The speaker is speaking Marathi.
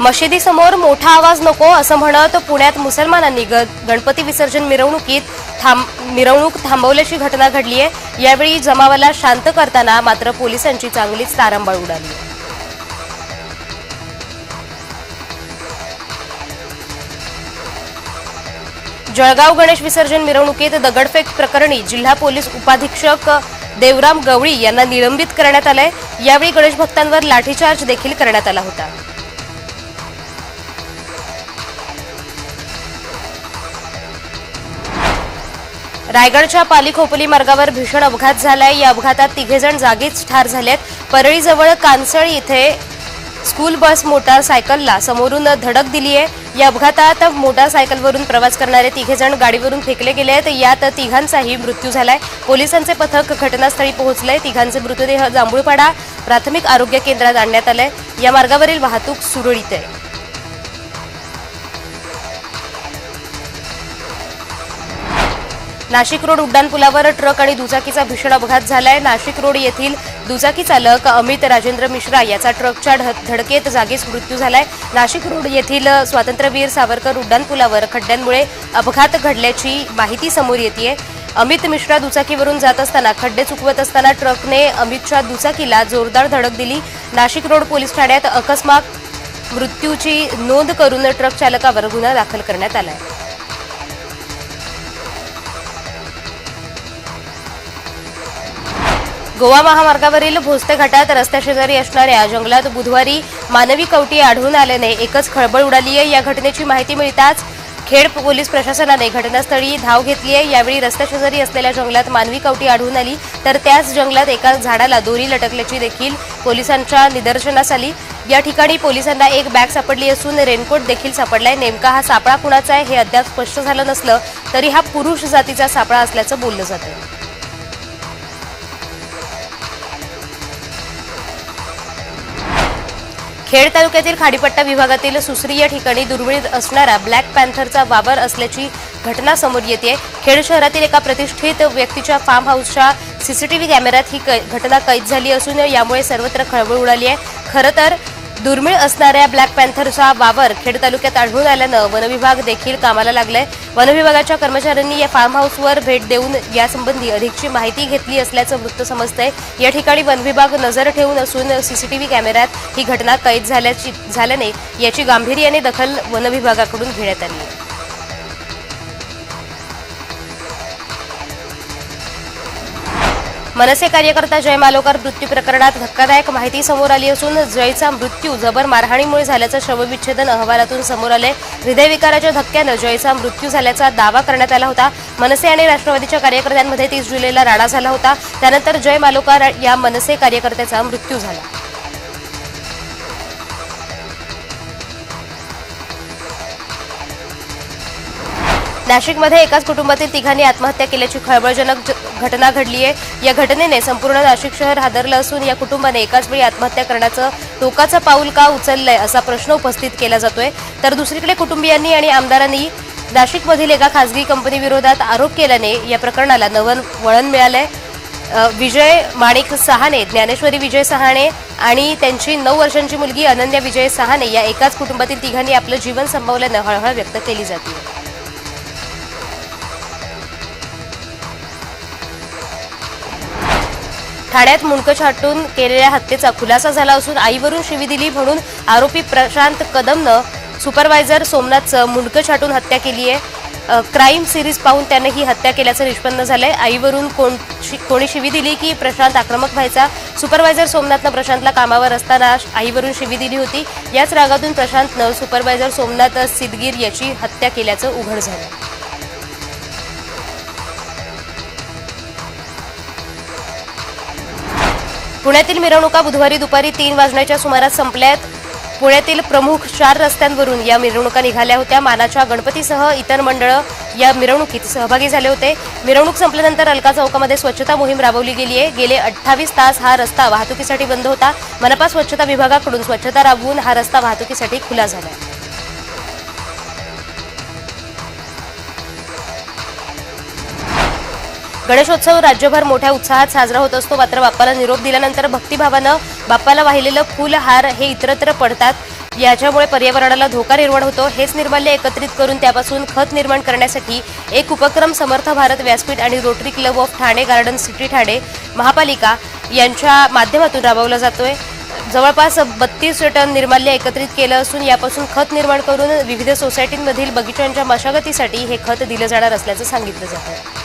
मशिदीसमोर मोठा आवाज नको असं म्हणत पुण्यात मुसलमानांनी ग गणपती विसर्जन मिरवणुकीत थांब मिरवणूक थांबवल्याची घटना घडली आहे यावेळी जमावाला शांत करताना मात्र पोलिसांची चांगलीच तारंबळ उडाली. जळगाव गणेश विसर्जन मिरवणुकीत दगडफेक प्रकरणी जिल्हा पोलीस उपाधीक्षक देवराम गवळी यांना निलंबित करण्यात आलंय. यावेळी गणेश भक्तांवर लाठीचार्ज देखील करण्यात आला होता. रायगडच्या पाली खोपोली मार्गावर भीषण अपघात झालाय. या अपघातात तिघेजण जागीच ठार झालेत. परळीजवळ कानसळ इथे स्कूल बस मोटारसायकलला समोरून धडक दिली आहे. या अपघातात मोटारसायकलवरून प्रवास करणारे तिघेजण गाडीवरून फेकले गेले आहेत. यात तिघांचाही मृत्यू झालाय. पोलिसांचे पथक घटनास्थळी पोहोचलंय. तिघांचे मृतदेह जांभूळपाडा प्राथमिक आरोग्य केंद्रात आणण्यात आलंय. या मार्गावरील वाहतूक सुरळीत आहे. नाशिक रोड उड्डाणपुलावर ट्रक आणि दुचाकीचा भीषण अपघात झालाय. नाशिक रोड येथील दुचाकी चालक अमित राजेंद्र मिश्रा याचा ट्रकच्या धडकेत जागीच मृत्यू झालाय. नाशिक रोड येथील स्वातंत्र्यवीर सावरकर उड्डाणपुलावर खड्ड्यांमुळे अपघात घडल्याची माहिती समोर येते अमित मिश्रा दुचाकीवरून जात असताना खड्डे चुकवत असताना ट्रकने अमितच्या दुचाकीला जोरदार धडक दिली. नाशिक रोड पोलीस ठाण्यात अकस्मात मृत्यूची नोंद करून ट्रक चालकावर गुन्हा दाखल करण्यात आला आहे गोवा महामार्गावरील भोसते घाटात रस्त्याशेजारी असणाऱ्या जंगलात बुधवारी मानवी कवटी आढळून आल्याने एकच खळबळ उडाली आहे. या घटनेची माहिती मिळताच खेड पोलीस प्रशासनाने घटनास्थळी धाव घेतली आहे. यावेळी रस्त्याशेजारी असलेल्या जंगलात मानवी कवटी आढळून आली. तर त्याच जंगलात एका झाडाला दोरी लटकल्याची देखील पोलिसांच्या निदर्शनास आली. या ठिकाणी पोलिसांना एक बॅग सापडली असून रेनकोट देखील सापडलाय. नेमका हा सापळा कुणाचा आहे हे अद्याप स्पष्ट झालं नसलं तरी हा पुरुष जातीचा सापळा असल्याचं बोललं जातं खेड तालुक्यातील खाडीपट्टा विभागातील सुसरी या ठिकाणी दुर्मिळीत असणारा ब्लॅक पॅन्थरचा वावर असल्याची घटना समोर येते खेड शहरातील एका प्रतिष्ठित व्यक्तीच्या फार्म हाऊसच्या सीसीटीव्ही कॅमेऱ्यात ही घटना कैद झाली असून यामुळे सर्वत्र खळबळ उडाली आहे. खरं तर दुर्मिळ असणाऱ्या ब्लॅक पॅन्थरचा वावर खेड तालुक्यात आढळून आल्यानं वनविभाग देखील कामाला लागलाय. वनविभागाच्या कर्मचाऱ्यांनी या फार्म हाऊसवर भेट देऊन यासंबंधी अधिकची माहिती घेतली असल्याचं वृत्त समजतंय. या ठिकाणी वनविभाग नजर ठेवून असून सीसीटीव्ही कॅमेऱ्यात ही घटना कैद झाल्याची झाल्याने याची गांभीर्याने दखल वनविभागाकडून घेण्यात आली मनसे कार्यकर्ता जय मालोकर मृत्यू प्रकरणात धक्कादायक माहिती समोर आली असून जयचा मृत्यू जबर मारहाणीमुळे झाल्याचं शवविच्छेदन अहवालातून समोर आले. हृदयविकाराच्या धक्क्यानं जयचा मृत्यू झाल्याचा दावा करण्यात आला होता. मनसे आणि राष्ट्रवादीच्या कार्यकर्त्यांमध्ये तीस जुलैला राडा झाला होता. त्यानंतर जय मालोकर या मनसे कार्यकर्त्याचा मृत्यू झाला. नाशिकमध्ये एकाच कुटुंबातील तिघांनी आत्महत्या केल्याची खळबळजनक ज- घटना घडली आहे या घटनेने संपूर्ण नाशिक शहर हादरलं असून या कुटुंबाने एकाच वेळी आत्महत्या करण्याचं टोकाचं पाऊल का उचललंय असा प्रश्न उपस्थित केला जातोय. तर दुसरीकडे कुटुंबियांनी आणि आमदारांनी नाशिकमधील एका खासगी कंपनी विरोधात आरोप केल्याने या प्रकरणाला नवन वळण मिळालंय. विजय माणिक सहाने ज्ञानेश्वरी विजय सहाणे आणि त्यांची नऊ वर्षांची मुलगी अनन्या विजय सहाने या एकाच कुटुंबातील तिघांनी आपलं जीवन संपवल्यानं हळहळ व्यक्त केली जाते ठाण्यात मुंडकं छाटून केलेल्या हत्येचा खुलासा झाला असून आईवरून शिवी दिली म्हणून आरोपी प्रशांत कदमनं सुपरवायझर सोमनाथचं मुंडकं छाटून हत्या केली आहे. क्राईम सिरीज पाहून त्यानं ही हत्या केल्याचं निष्पन्न झालंय. आईवरून कोण शि- कोणी शिवी दिली की प्रशांत आक्रमक व्हायचा? सुपरवायझर सोमनाथनं प्रशांतला कामावर असताना आईवरून शिवी दिली होती. याच रागातून प्रशांतनं सुपरवायझर सोमनाथ सिद्धगीर याची हत्या केल्याचं उघड झालं पुण्यातील मिरवणुका बुधवारी दुपारी तीन वाजण्याच्या सुमारास संपल्यात. पुण्यातील प्रमुख चार रस्त्यांवरून या मिरवणुका निघाल्या होत्या. मानाच्या गणपतीसह इतर मंडळं या मिरवणुकीत सहभागी झाले होते. मिरवणूक संपल्यानंतर अलका चौकामध्ये स्वच्छता मोहीम राबवली गेली आहे. गेले अठ्ठावीस तास हा रस्ता वाहतुकीसाठी बंद होता. मनपा स्वच्छता विभागाकडून स्वच्छता राबवून हा रस्ता वाहतुकीसाठी खुला झाला गणेशोत्सव राज्यभर मोठ्या उत्साहात साजरा होत असतो. मात्र बाप्पाला निरोप दिल्यानंतर भक्तिभावानं बाप्पाला वाहिलेलं फुल हार हे इतरत्र पडतात. याच्यामुळे पर्यावरणाला धोका निर्माण होतो. हेच निर्माल्य एकत्रित करून त्यापासून खत निर्माण करण्यासाठी एक उपक्रम समर्थ भारत व्यासपीठ आणि Rotary Club of Thane Garden City Thane महापालिका यांच्या माध्यमातून राबवला जातोय. जवळपास बत्तीस टन निर्माल्य एकत्रित केलं असून यापासून खत निर्माण करून विविध सोसायटींमधील बगीचांच्या मशागतीसाठी हे खत दिलं जाणार असल्याचं सांगितलं जातं